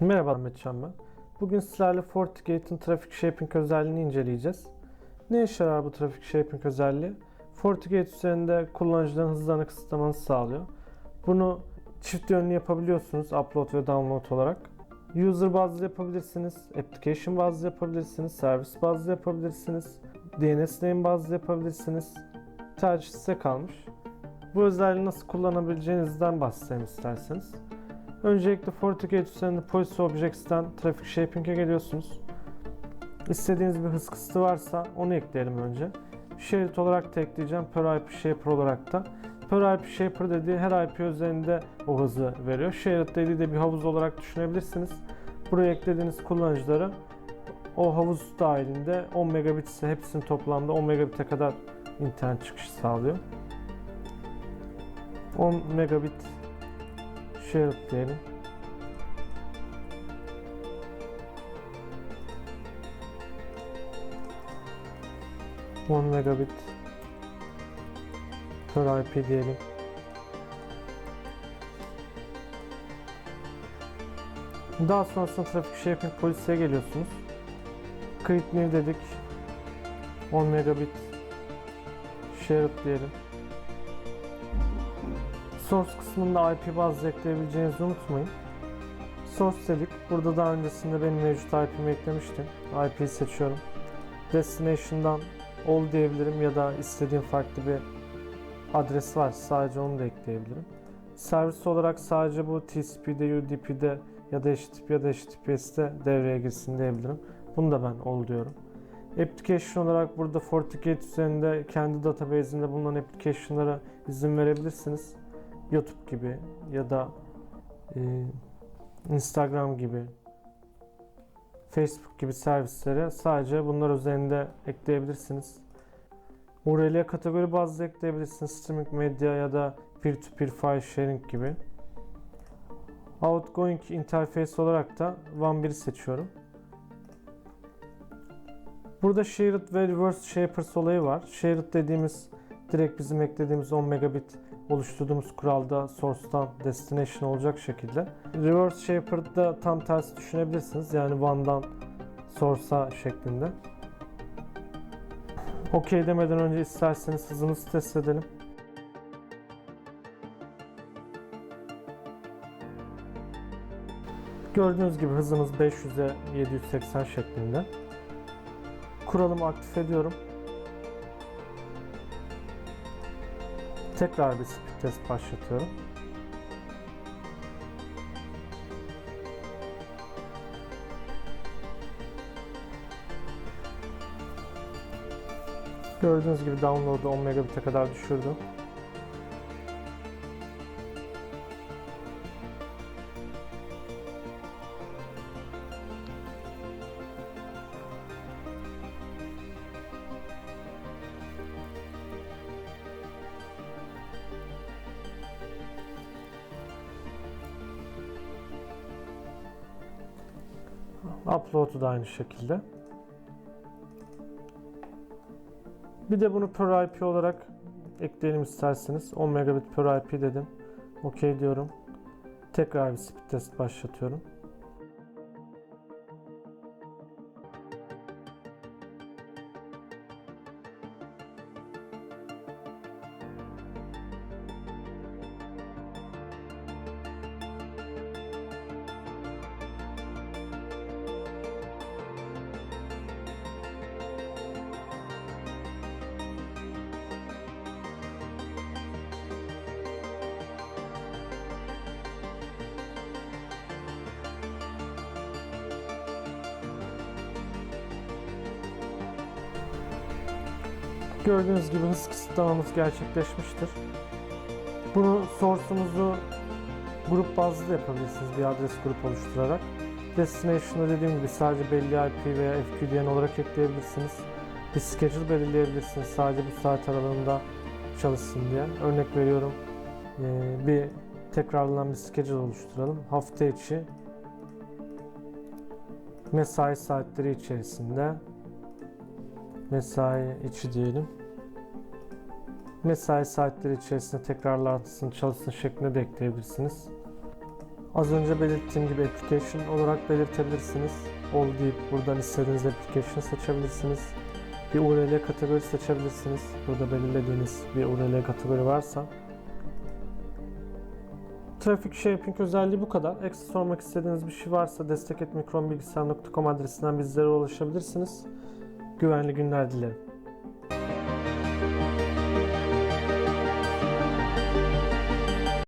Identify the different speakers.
Speaker 1: Merhaba Ahmetcan ben. Bugün sizlerle FortiGate'in Traffic Shaping özelliğini inceleyeceğiz. Ne işe yarar bu Traffic Shaping özelliği? FortiGate üzerinde kullanıcıların hızlarını kısıtlamanızı sağlıyor. Bunu çift yönlü yapabiliyorsunuz upload ve download olarak. User bazlı yapabilirsiniz, application bazlı yapabilirsiniz, servis bazlı yapabilirsiniz, DNS name bazlı yapabilirsiniz. Tercih size kalmış. Bu özelliği nasıl kullanabileceğinizden bahsedeyim isterseniz. Öncelikle FortiGate üzerinde Policy Objects'ten Traffic Shaping'e geliyorsunuz. İstediğiniz bir hız kısıtı varsa onu ekleyelim önce. Shared olarak da ekleyeceğim. Per IP Shaper olarak da. Per IP Shaper dediği her IP üzerinde o hızı veriyor. Shared dediği de bir havuz olarak düşünebilirsiniz. Buraya eklediğiniz kullanıcıları o havuz dahilinde 10 megabit ise hepsinin toplamda 10 megabit'e kadar internet çıkışı sağlıyor. 10 megabit shared diyelim. On megabit per IP diyelim. Daha sonrasında trafik shaping polisiye geliyorsunuz. Create new dedik. 10 megabit shared diyelim. Source kısmında IP bazlı ekleyebileceğinizi unutmayın. Source dedik. Burada daha öncesinde benim mevcut IP'mi eklemiştim. IP'yi seçiyorum. Destination'dan all diyebilirim ya da istediğim farklı bir adres var. Sadece onu da ekleyebilirim. Servis olarak sadece bu TCP'de, UDP'de ya da HTTP ya da HTTPS'te devreye girsin diyebilirim. Bunu da ben all diyorum. Application olarak burada FortiGate üzerinde kendi database'inde bulunan application'lara izin verebilirsiniz. YouTube gibi ya da e, Instagram gibi Facebook gibi servislere sadece bunlar üzerinde ekleyebilirsiniz. URL'ye kategori bazlı ekleyebilirsiniz. Streaming medya ya da peer-to-peer file sharing gibi. Outgoing interface olarak da One1'i seçiyorum. Burada shared ve reverse shapers olayı var. Shared dediğimiz direkt bizim eklediğimiz 10 megabit oluşturduğumuz kuralda source'tan destination olacak şekilde. Reverse shaper'da tam tersi düşünebilirsiniz. Yani one'dan source'a şeklinde. OK demeden önce isterseniz hızımızı test edelim. Gördüğünüz gibi hızımız 500'e 780 şeklinde. Kuralımı aktif ediyorum. Tekrar bir speed test başlatıyorum. Gördüğünüz gibi download'u 10 megabit'e kadar düşürdü. Upload'u da aynı şekilde. Bir de bunu per IP olarak ekleyelim isterseniz. 10 megabit per IP dedim. OK diyorum. Tekrar bir speed test başlatıyorum. Gördüğünüz gibi hız kısıtlamamız gerçekleşmiştir. Bunu source'umuzu grup bazlı da yapabilirsiniz bir adres grup oluşturarak. Destination'ı dediğim gibi sadece belli IP veya FQDN olarak ekleyebilirsiniz. Bir schedule belirleyebilirsiniz sadece bu saat aralığında çalışsın diye. Örnek veriyorum bir tekrarlanan bir schedule oluşturalım. Hafta içi mesai saatleri içerisinde mesai içi diyelim. Mesai saatleri içerisinde tekrarlansın, çalışsın şeklinde de ekleyebilirsiniz. Az önce belirttiğim gibi application olarak belirtebilirsiniz. All deyip buradan istediğiniz application seçebilirsiniz. Bir URL kategori seçebilirsiniz. Burada belirlediğiniz bir URL kategori varsa. Traffic Shaping özelliği bu kadar. Ekstra sormak istediğiniz bir şey varsa destek adresine bizlere ulaşabilirsiniz. Güvenli günler dilerim.